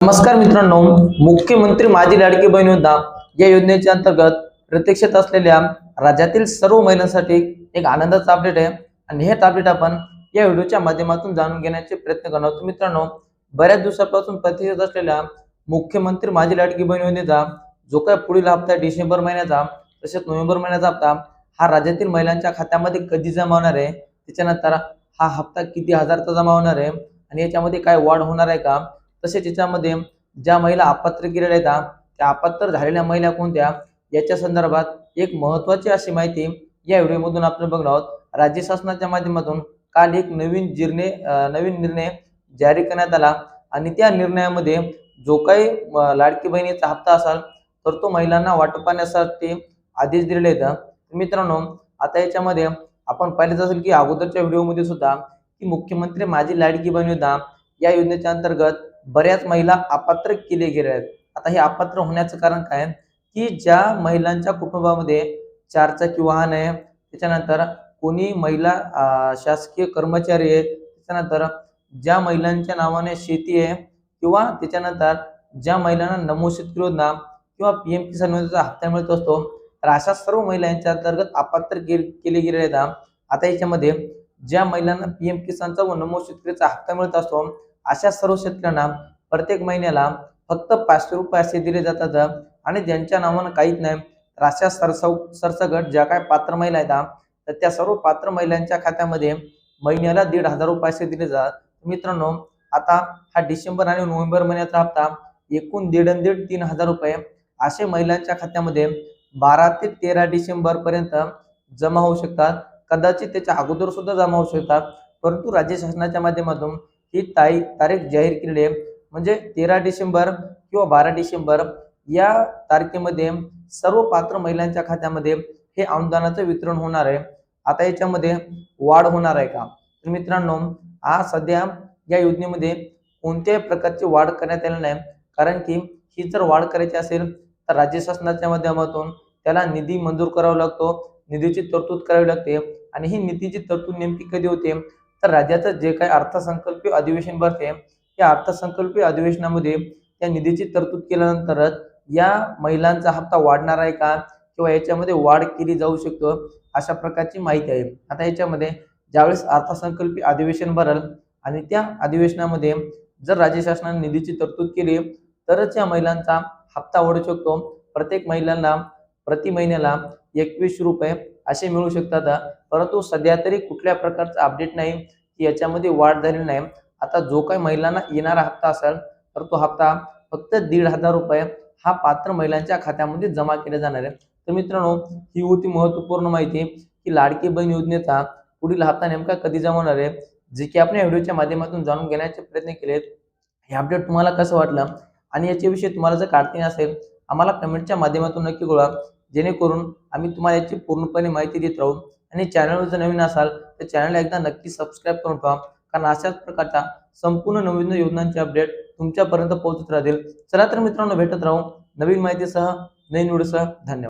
नमस्कार मित्रांनो मुख्यमंत्री माझी लाडकी बहीण योजना या योजनेच्या अंतर्गत प्रत्यक्षात असलेल्या राज्यातील सर्व महिलांसाठी एक आनंदाचा अपडेट आहे. आणि हे अपडेट आपण या व्हिडिओच्या माध्यमातून जाणून घेण्याचे प्रयत्न करणार आहोत. मित्रांनो बऱ्याच दिवसापासून प्रतिष्ठित असलेल्या मुख्यमंत्री माझी लाडकी बहीण योजनेचा जो काय पुढील हप्ता डिसेंबर महिन्याचा तसेच नोव्हेंबर महिन्याचा हप्ता हा राज्यातील महिलांच्या खात्यामध्ये कधी जमा होणार आहे? त्याच्यानंतर हा हप्ता किती हजारचा जमा होणार आहे? आणि याच्यामध्ये काय वाढ होणार आहे का? तसेच याच्यामध्ये ज्या महिला अपात्र केलेल्या आहेत त्या अपात्र झालेल्या महिला कोणत्या? याच्या संदर्भात एक महत्वाची अशी माहिती या व्हिडिओमधून आपण बघणार आहोत. राज्य शासनाच्या माध्यमातून काल एक नवीन निर्णय नवीन निर्णय जारी करण्यात आला आणि त्या निर्णयामध्ये जो काही लाडकी बहिणीचा हप्ता असाल तर तो महिलांना वाटपाण्यासाठी आदेश दिलेले आहेत. मित्रांनो आता याच्यामध्ये आपण पाहिलंच असेल की अगोदरच्या व्हिडिओमध्ये सुद्धा की मुख्यमंत्री माझी लाडकी बहीण योजना या योजनेच्या अंतर्गत बऱ्याच महिला अपात्र केले गेले आहेत. आता हे अपात्र होण्याचं कारण काय की ज्या महिलांच्या कुटुंबामध्ये चारचाकी वाहन आहे त्याच्यानंतर कोणी महिला शासकीय कर्मचारी आहे त्याच्यानंतर ज्या महिलांच्या नावाने शेती आहे किंवा त्याच्यानंतर ज्या महिलांना नमो शेतकरी योजना किंवा पी एम किसान योजनेचा हप्ता मिळत असतो तर अशा सर्व महिलांच्या अंतर्गत अपात्र केले गेले आहेत. आता याच्यामध्ये ज्या महिलांना पी एम किसानचा व नमो शेतकरीचा हप्ता मिळत असतो अशा सर्व शेतकऱ्यांना प्रत्येक महिन्याला फक्त पाचशे रुपये असे दिले जातात. आणि ज्यांच्या नावानं काहीच नाही तर अशा सरसव सरसगट ज्या काय पात्र महिला आहेत तर त्या सर्व पात्र महिलांच्या खात्यामध्ये महिन्याला दीड हजार रुपये असे दिले जातात. मित्रांनो आता हा डिसेंबर आणि नोव्हेंबर महिन्याचा हप्ता एकूण दीड आणि दीड तीन हजार रुपये असे महिलांच्या खात्यामध्ये बारा ते तेरा डिसेंबर पर्यंत जमा होऊ शकतात. कदाचित त्याच्या अगोदर सुद्धा जमा होऊ शकतात. परंतु राज्य शासनाच्या माध्यमातून ही तारीख तारीख जाहीर केलेली आहे. म्हणजे तेरा डिसेंबर किंवा बारा डिसेंबर या तारखेमध्ये सर्व पात्र महिलांच्या खात्यामध्ये हे अनुदानाचं वितरण होणार आहे. आता याच्यामध्ये वाढ होणार आहे का? तर मित्रांनो हा सध्या या योजनेमध्ये कोणत्याही प्रकारची वाढ करण्यात आली नाही. कारण की ही जर वाढ करायची असेल तर राज्य शासनाच्या माध्यमातून त्याला निधी मंजूर करावा लागतो निधीची तरतूद करावी लागते. आणि ही निधीची तरतूद नेमकी कधी होते? तर राज्याचं जे काही अर्थसंकल्पीय अधिवेशन भरते या अर्थसंकल्पीय अधिवेशनामध्ये त्या निधीची तरतूद केल्यानंतरच या महिलांचा हप्ता वाढणार आहे का? किंवा याच्यामध्ये वाढ केली जाऊ शकतो अशा प्रकारची माहिती आहे. आता याच्यामध्ये ज्यावेळेस अर्थसंकल्पीय अधिवेशन भरल आणि त्या अधिवेशनामध्ये जर राज्य शासनाने निधीची तरतूद केली तरच या महिलांचा हप्ता वाढू शकतो. प्रत्येक महिलांना प्रति महिन्याला एकवीस रुपये असे मिळू शकतात. परंतु सध्या तरी कुठल्या प्रकारचं अपडेट नाही की याच्यामध्ये वाढ झालेली नाही. आता जो काही महिलांना येणारा हप्ता असेल तर तो हप्ता फक्त दीड हजार रुपये हा पात्र महिलांच्या खात्यामध्ये जमा केला जाणार आहे. तर मित्रांनो ही होती महत्त्वपूर्ण माहिती की लाडकी बहीण योजनेचा पुढील हप्ता नेमका कधी जमा होणार आहे जे की आपण या व्हिडिओच्या माध्यमातून जाणून घेण्याचे प्रयत्न केलेत. हे अपडेट तुम्हाला कसं वाटलं? आणि याच्याविषयी तुम्हाला जर काढते असेल आम्हाला कमेंटच्या माध्यमातून नक्की कळवा. जेणेकरून आम्ही तुम्हाला याची पूर्णपणे माहिती देत राहू. आणि चॅनलवर जर नवीन असाल तर चॅनलला एकदा नक्की सबस्क्राईब करून ठेवा. कारण अशाच प्रकारच्या संपूर्ण नवीन योजनांचे अपडेट तुमच्यापर्यंत पोहोचत राहतील. चला तर मित्रांनो भेटत राहू नवीन माहितीसह नवीन व्हिडिओसह धन्यवाद.